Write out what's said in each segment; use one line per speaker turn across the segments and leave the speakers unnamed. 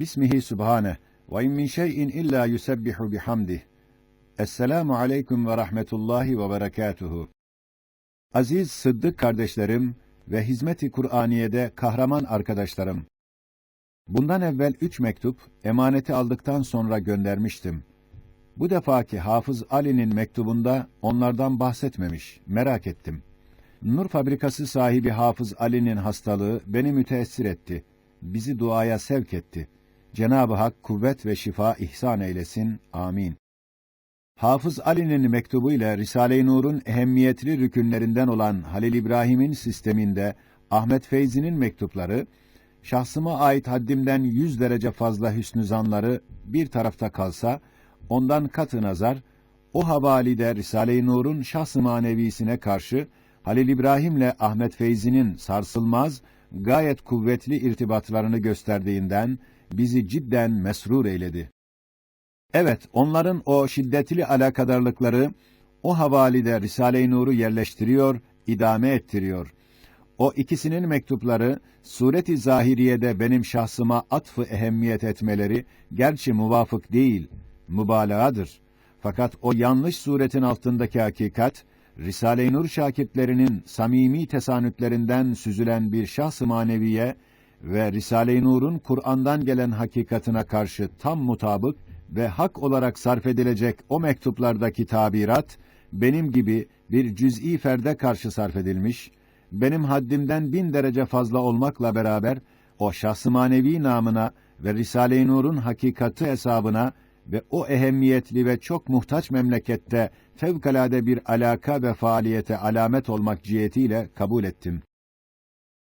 Bismihi subhane ve in min şey'in illa yusebbihu bihamdih. Esselamu aleyküm ve rahmetullahi ve berekatuhu. Aziz Sıddık kardeşlerim ve hizmeti Kur'aniye'de kahraman arkadaşlarım. Bundan evvel üç mektup, emaneti aldıktan sonra göndermiştim. Bu defaki Hafız Ali'nin mektubunda onlardan bahsetmemiş, merak ettim. Nur fabrikası sahibi Hafız Ali'nin hastalığı beni müteessir etti. Bizi duaya sevk etti. Cenab-ı Hak kuvvet ve şifa ihsan eylesin. Amin. Hafız Ali'nin mektubu ile Risale-i Nur'un ehemmiyetli rükünlerinden olan Halil İbrahim'in sisteminde Ahmet Feyzi'nin mektupları, şahsıma ait haddimden yüz derece fazla hüsnü zanları bir tarafta kalsa, ondan katı nazar, o havalide Risale-i Nur'un şahs-ı manevisine karşı Halil İbrahim'le Ahmet Feyzi'nin sarsılmaz, gayet kuvvetli irtibatlarını gösterdiğinden bizi cidden mesrur eyledi. Evet, onların o şiddetli alakadarlıkları o havalide Risale-i Nur'u yerleştiriyor, idame ettiriyor. O ikisinin mektupları sureti zahiriyede benim şahsıma atfı ehemmiyet etmeleri gerçi muvafık değil, mübalağadır. Fakat o yanlış suretin altındaki hakikat Risale-i Nur şakirtlerinin samimi tesanütlerinden süzülen bir şahs-ı maneviye ve Risale-i Nur'un Kur'an'dan gelen hakikatına karşı tam mutabık ve hak olarak sarf edilecek o mektuplardaki tabirat, benim gibi bir cüz'i ferde karşı sarf edilmiş, benim haddimden bin derece fazla olmakla beraber, o şahs-ı manevi namına ve Risale-i Nur'un hakikati hesabına ve o ehemmiyetli ve çok muhtaç memlekette fevkalade bir alaka ve faaliyete alamet olmak cihetiyle kabul ettim.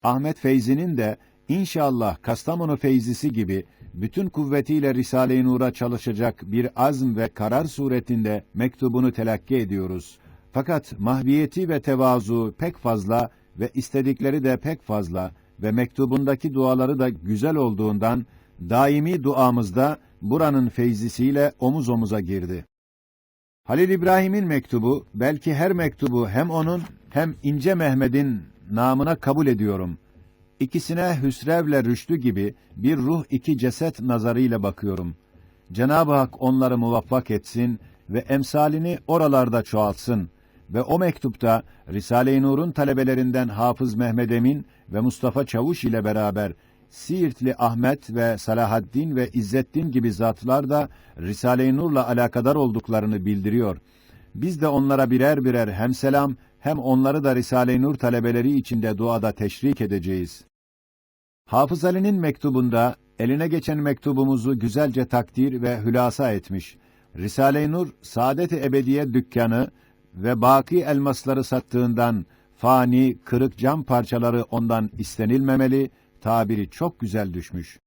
Ahmet Feyzi'nin de inşallah Kastamonu Feyzisi gibi bütün kuvvetiyle Risale-i Nur'a çalışacak bir azm ve karar suretinde mektubunu telakki ediyoruz. Fakat mahviyeti ve tevazu pek fazla ve istedikleri de pek fazla ve mektubundaki duaları da güzel olduğundan daimi duamızda buranın feyzisiyle omuz omuza girdi. Halil İbrahim'in mektubu belki her mektubu hem onun hem İnce Mehmet'in namına kabul ediyorum. İkisine Hüsrev'le Rüştü gibi bir ruh iki ceset nazarıyla bakıyorum. Cenab-ı Hak onları muvaffak etsin ve emsalini oralarda çoğaltsın ve o mektupta Risale-i Nur'un talebelerinden Hafız Mehmed Emin ve Mustafa Çavuş ile beraber Siirtli Ahmet ve Salahaddin ve İzzettin gibi zatlar da Risale-i Nur'la alakadar olduklarını bildiriyor. Biz de onlara birer birer hem selam hem onları da Risale-i Nur talebeleri içinde duada teşrik edeceğiz. Hafız Ali'nin mektubunda eline geçen mektubumuzu güzelce takdir ve hülasa etmiş. Risale-i Nur Saadet-i Ebediye dükkanı ve baki elmasları sattığından fani, kırık cam parçaları ondan istenilmemeli, tabiri çok güzel düşmüş.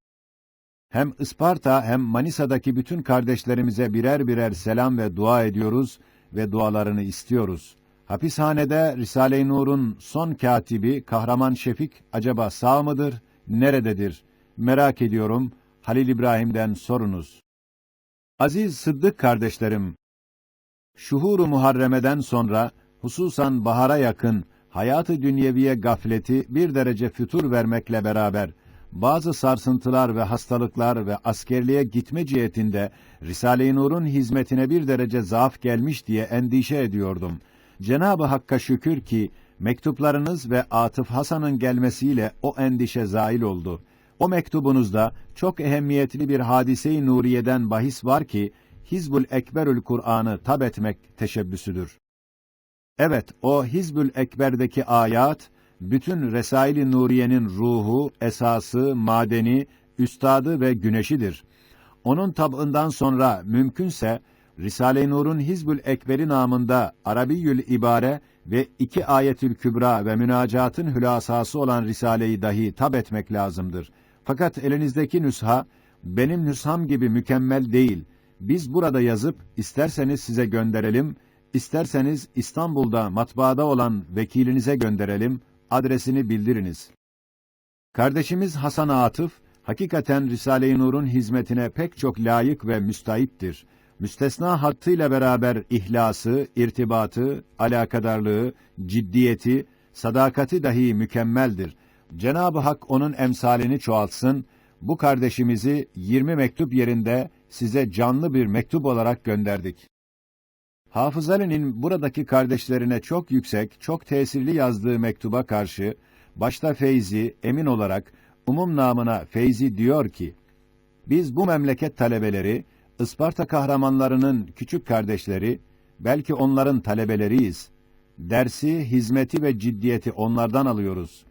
Hem Isparta hem Manisa'daki bütün kardeşlerimize birer birer selam ve dua ediyoruz ve dualarını istiyoruz. Hapishanede Risale-i Nur'un son katibi Kahraman Şefik acaba sağ mıdır, nerededir? Merak ediyorum. Halil İbrahim'den sorunuz. Aziz Sıddık kardeşlerim, şuhuru muharremeden sonra hususan bahara yakın hayatı dünyeviye gafleti bir derece fütur vermekle beraber bazı sarsıntılar ve hastalıklar ve askerliğe gitme cihetinde Risale-i Nur'un hizmetine bir derece zaaf gelmiş diye endişe ediyordum. Cenab-ı Hakk'a şükür ki mektuplarınız ve Atıf Hasan'ın gelmesiyle o endişe zail oldu. O mektubunuzda çok ehemmiyetli bir hadise-i nuriyeden bahis var ki Hizbul Ekberül Kur'an'ı tab etmek teşebbüsüdür. Evet, o Hizbül Ekber'deki ayat, bütün Resail-i Nuriye'nin ruhu, esası, madeni, üstadı ve güneşidir. Onun tabından sonra mümkünse, Risale-i Nur'un Hizbül Ekber'i namında Arabiyül İbare ve iki ayetül kübra ve münacatın hülasası olan Risale-i dahi tab etmek lazımdır. Fakat elinizdeki nüsha, benim nüsham gibi mükemmel değil. Biz burada yazıp, isterseniz size gönderelim, İsterseniz İstanbul'da matbaada olan vekilinize gönderelim, adresini bildiriniz. Kardeşimiz Hasan Atıf, hakikaten Risale-i Nur'un hizmetine pek çok layık ve müstahiptir. Müstesna hattıyla beraber ihlası, irtibatı, alakadarlığı, ciddiyeti, sadakati dahi mükemmeldir. Cenab-ı Hak onun emsalini çoğaltsın, bu kardeşimizi 20 mektup yerinde size canlı bir mektup olarak gönderdik. Hafız Ali'nin buradaki kardeşlerine çok yüksek, çok tesirli yazdığı mektuba karşı, başta Feyzi, emin olarak, umum namına Feyzi diyor ki, biz bu memleket talebeleri, Isparta kahramanlarının küçük kardeşleri, belki onların talebeleriyiz. Dersi, hizmeti ve ciddiyeti onlardan alıyoruz.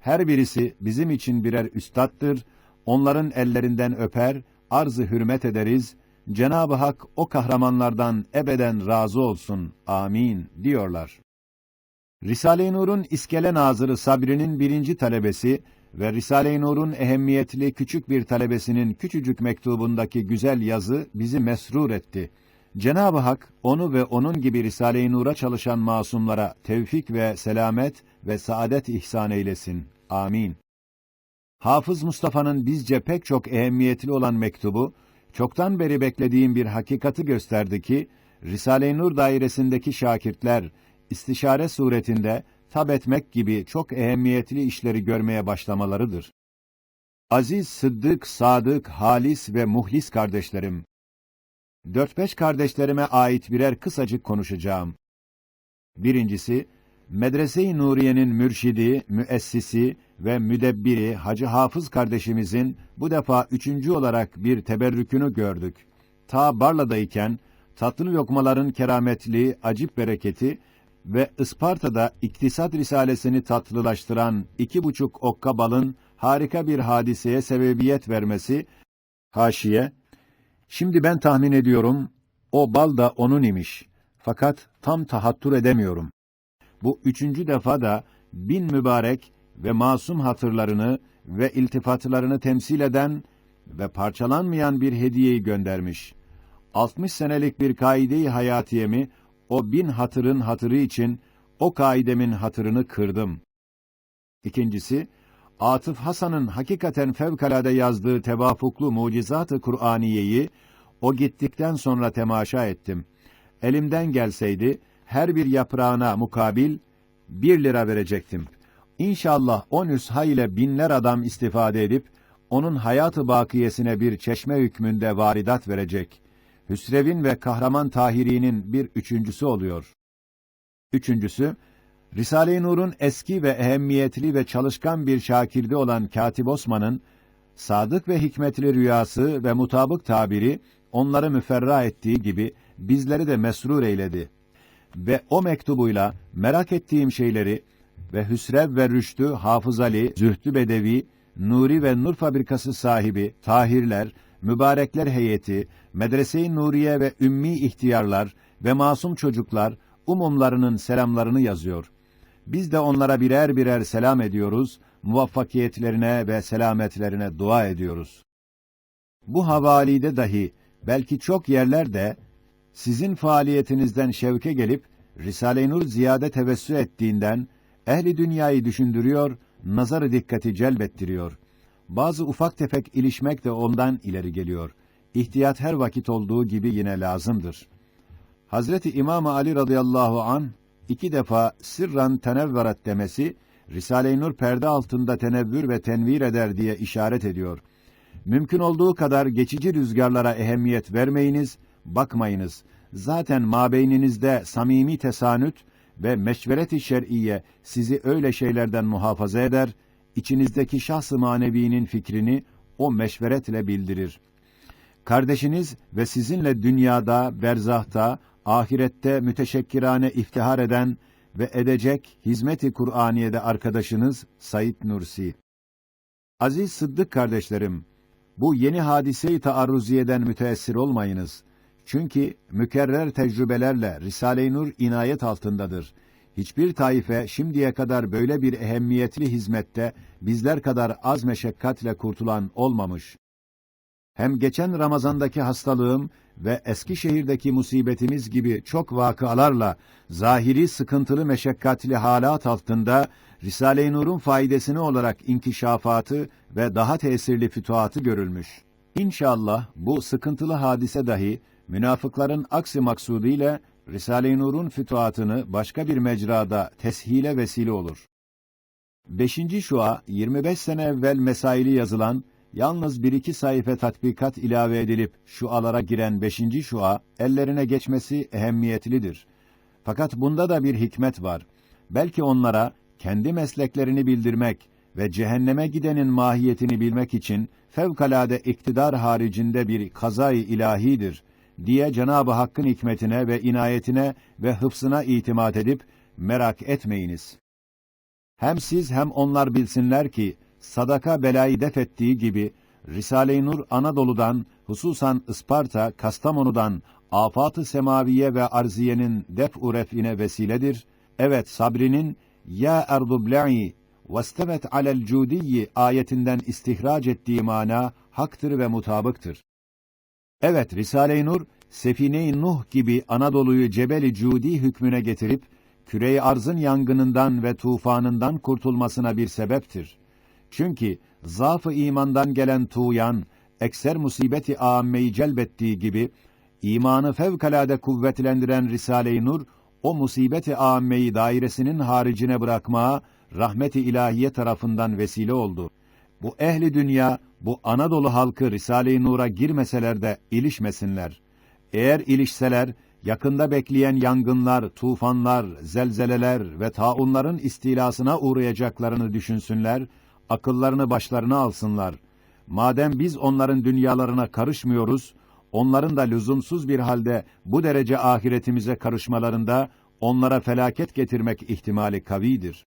Her birisi bizim için birer üstattır, onların ellerinden öper, arzı hürmet ederiz, Cenab-ı Hak o kahramanlardan ebeden razı olsun. Amin diyorlar. Risale-i Nur'un İskele Nazırı Sabri'nin birinci talebesi ve Risale-i Nur'un ehemmiyetli küçük bir talebesinin küçücük mektubundaki güzel yazı bizi mesrur etti. Cenab-ı Hak onu ve onun gibi Risale-i Nur'a çalışan masumlara tevfik ve selamet ve saadet ihsan eylesin. Amin. Hafız Mustafa'nın bizce pek çok ehemmiyetli olan mektubu çoktan beri beklediğim bir hakikati gösterdi ki Risale-i Nur dairesindeki şakirtler istişare suretinde tab etmek gibi çok ehemmiyetli işleri görmeye başlamalarıdır. Aziz, sıddık, sadık, halis ve muhlis kardeşlerim, dört beş kardeşlerime ait birer kısacık konuşacağım. Birincisi, Medrese-i Nuriye'nin mürşidi, müessisi ve müdebbiri Hacı Hafız kardeşimizin bu defa üçüncü olarak bir teberrükünü gördük. Ta Barla'dayken, tatlı lokmaların kerametli, acip bereketi ve Isparta'da iktisat risalesini tatlılaştıran iki buçuk okka balın harika bir hadiseye sebebiyet vermesi, haşiye, şimdi ben tahmin ediyorum, o bal da onun imiş. Fakat tam tahattür edemiyorum. Bu üçüncü defa da bin mübarek ve masum hatırlarını ve iltifatlarını temsil eden ve parçalanmayan bir hediyeyi göndermiş. 60 senelik bir kaide-i hayatiyemi o bin hatırın hatırı için o kaidemin hatırını kırdım. İkincisi, Atıf Hasan'ın hakikaten fevkalade yazdığı tevafuklu mucizat-ı Kur'aniyeyi o gittikten sonra temaşa ettim. Elimden gelseydi her bir yaprağına mukabil bir lira verecektim. İnşallah o nüsha ile binler adam istifade edip onun hayatı bakiyesine bir çeşme hükmünde varidat verecek. Hüsrev'in ve Kahraman Tahiri'nin bir üçüncüsü oluyor. Üçüncüsü, Risale-i Nur'un eski ve ehemmiyetli ve çalışkan bir şakirdi olan Katip Osman'ın sadık ve hikmetli rüyası ve mutabık tabiri onları müferra ettiği gibi bizleri de mesrur eyledi. Ve o mektubuyla merak ettiğim şeyleri ve Hüsrev ve Rüştü, Hafız Ali, Zühtü Bedevi, Nuri ve Nur Fabrikası sahibi, Tahirler, Mübarekler heyeti, Medrese-i Nuriye ve Ümmi ihtiyarlar ve masum çocuklar umumlarının selamlarını yazıyor. Biz de onlara birer birer selam ediyoruz, muvaffakiyetlerine ve selametlerine dua ediyoruz. Bu havalide dahi belki çok yerlerde sizin faaliyetinizden şevke gelip Risale-i Nur ziyade tevessü ettiğinden ehli dünyayı düşündürüyor, nazarı dikkati celbettiriyor. Bazı ufak tefek ilişmek de ondan ileri geliyor. İhtiyat her vakit olduğu gibi yine lazımdır. Hazreti İmam Ali radıyallahu an iki defa sırran tenevverat demesi Risale-i Nur perde altında tenevvür ve tenvir eder diye işaret ediyor. Mümkün olduğu kadar geçici rüzgarlara ehemmiyet vermeyiniz, bakmayınız. Zaten mabeyninizde samimi tesanüt ve meşveret-i şer'iye sizi öyle şeylerden muhafaza eder, içinizdeki şahs-ı manevinin fikrini o meşveretle bildirir. Kardeşiniz ve sizinle dünyada, berzahta, ahirette müteşekkirane iftihar eden ve edecek hizmet-i Kur'aniye'de arkadaşınız Said Nursi. Aziz Sıddık kardeşlerim, bu yeni hadise-i taarruziyeden müteessir olmayınız. Çünkü mükerrer tecrübelerle Risale-i Nur inayet altındadır. Hiçbir taife şimdiye kadar böyle bir ehemmiyetli hizmette bizler kadar az meşakkatle kurtulan olmamış. Hem geçen Ramazandaki hastalığım ve Eskişehir'deki musibetimiz gibi çok vakıalarla zahiri sıkıntılı meşakkatli halat altında Risale-i Nur'un faydasını olarak inkişafatı ve daha tesirli fütuhatı görülmüş. İnşallah bu sıkıntılı hadise dahi münafıkların aksi maksudu ile Risale-i Nur'un fütuhatını başka bir mecrada teshile vesile olur. Beşinci şua, 25 sene evvel mesaili yazılan yalnız bir iki sayfa tatbikat ilave edilip şualara giren beşinci şua, ellerine geçmesi ehemmiyetlidir. Fakat bunda da bir hikmet var. Belki onlara kendi mesleklerini bildirmek ve cehenneme gidenin mahiyetini bilmek için fevkalade iktidar haricinde bir kazayı ilahidir diye Cenab-ı Hakk'ın hikmetine ve inayetine ve hıfzına itimat edip merak etmeyiniz. Hem siz hem onlar bilsinler ki sadaka belayı def ettiği gibi Risale-i Nur Anadolu'dan hususan Isparta, Kastamonu'dan afat-ı semaviye ve arziyenin def-u ref'ine vesiledir. Evet sabrinin ya erdu bla'i vestevet alel cudiyyi ayetinden istihraç ettiği mana haktır ve mutabıktır. Evet Risale-i Nur Sefine-i Nuh gibi Anadolu'yu Cebeli Cudi hükmüne getirip küre-i arzın yangınından ve tufanından kurtulmasına bir sebeptir. Çünkü zaaf-ı imandan gelen tuğyan, ekser musibeti âmmeyi celbettiği gibi, imanı fevkalade kuvvetlendiren Risale-i Nur, o musibeti âmmeyi dairesinin haricine bırakmaya, rahmet-i ilahiye tarafından vesile oldu. Bu ehli dünya, bu Anadolu halkı Risale-i Nur'a girmeseler de ilişmesinler. Eğer ilişseler, yakında bekleyen yangınlar, tufanlar, zelzeleler ve taunların istilasına uğrayacaklarını düşünsünler, akıllarını başlarına alsınlar. Madem biz onların dünyalarına karışmıyoruz, onların da lüzumsuz bir halde bu derece ahiretimize karışmalarında onlara felaket getirmek ihtimali kavidir.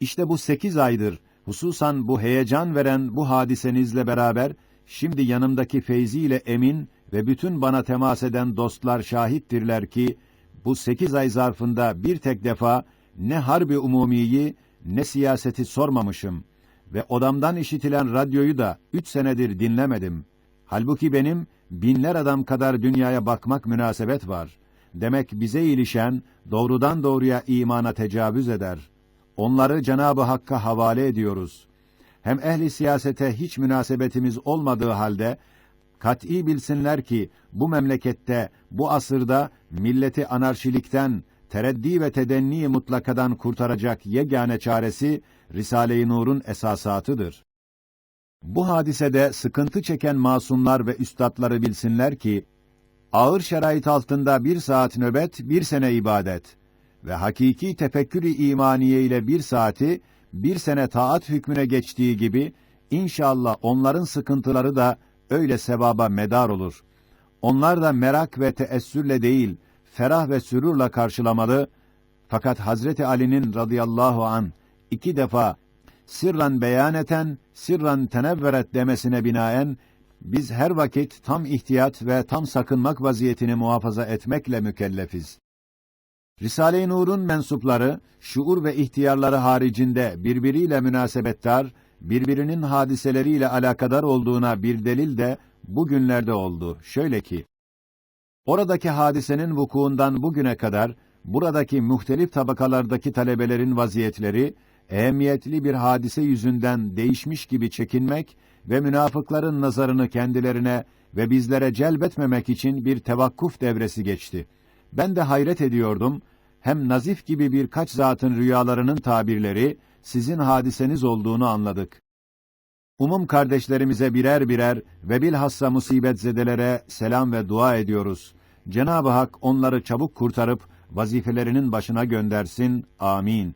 İşte bu sekiz aydır, hususan bu heyecan veren bu hadisenizle beraber, şimdi yanımdaki Feyzi ile Emin ve bütün bana temas eden dostlar şahittirler ki, bu sekiz ay zarfında bir tek defa ne harbi umumiyi ne siyaseti sormamışım ve odamdan işitilen radyoyu da üç senedir dinlemedim. Halbuki benim binler adam kadar dünyaya bakmak münasebet var. Demek bize ilişen doğrudan doğruya imana tecavüz eder. Onları Cenabı Hakk'a havale ediyoruz. Hem ehli siyasete hiç münasebetimiz olmadığı halde kat'î bilsinler ki bu memlekette bu asırda milleti anarşilikten, tereddi ve tedenni mutlakadan kurtaracak yegane çaresi Risale-i Nur'un esasatıdır. Bu hadisede sıkıntı çeken masumlar ve üstadları bilsinler ki ağır şerait altında bir saat nöbet, bir sene ibadet ve hakiki tefekkür-i imaniye ile bir saati bir sene taat hükmüne geçtiği gibi inşallah onların sıkıntıları da öyle sevaba medar olur. Onlar da merak ve teessürle değil, ferah ve sürurla karşılamalı. Fakat Hazreti Ali'nin radıyallahu an iki defa sirran beyaneten, sirran tenevveret demesine binaen biz her vakit tam ihtiyat ve tam sakınmak vaziyetini muhafaza etmekle mükellefiz. Risale-i Nur'un mensupları, şuur ve ihtiyarları haricinde birbiriyle münasebettar, birbirinin hadiseleriyle alakadar olduğuna bir delil de bugünlerde oldu. Şöyle ki, oradaki hadisenin vukuundan bugüne kadar, buradaki muhtelif tabakalardaki talebelerin vaziyetleri, ehemmiyetli bir hadise yüzünden değişmiş gibi çekinmek ve münafıkların nazarını kendilerine ve bizlere celbetmemek için bir tevakkuf devresi geçti. Ben de hayret ediyordum, hem nazif gibi birkaç zatın rüyalarının tabirleri, sizin hadiseniz olduğunu anladık. Umum kardeşlerimize birer birer ve bilhassa musibetzedelere selam ve dua ediyoruz. Cenab-ı Hak onları çabuk kurtarıp vazifelerinin başına göndersin. Amin.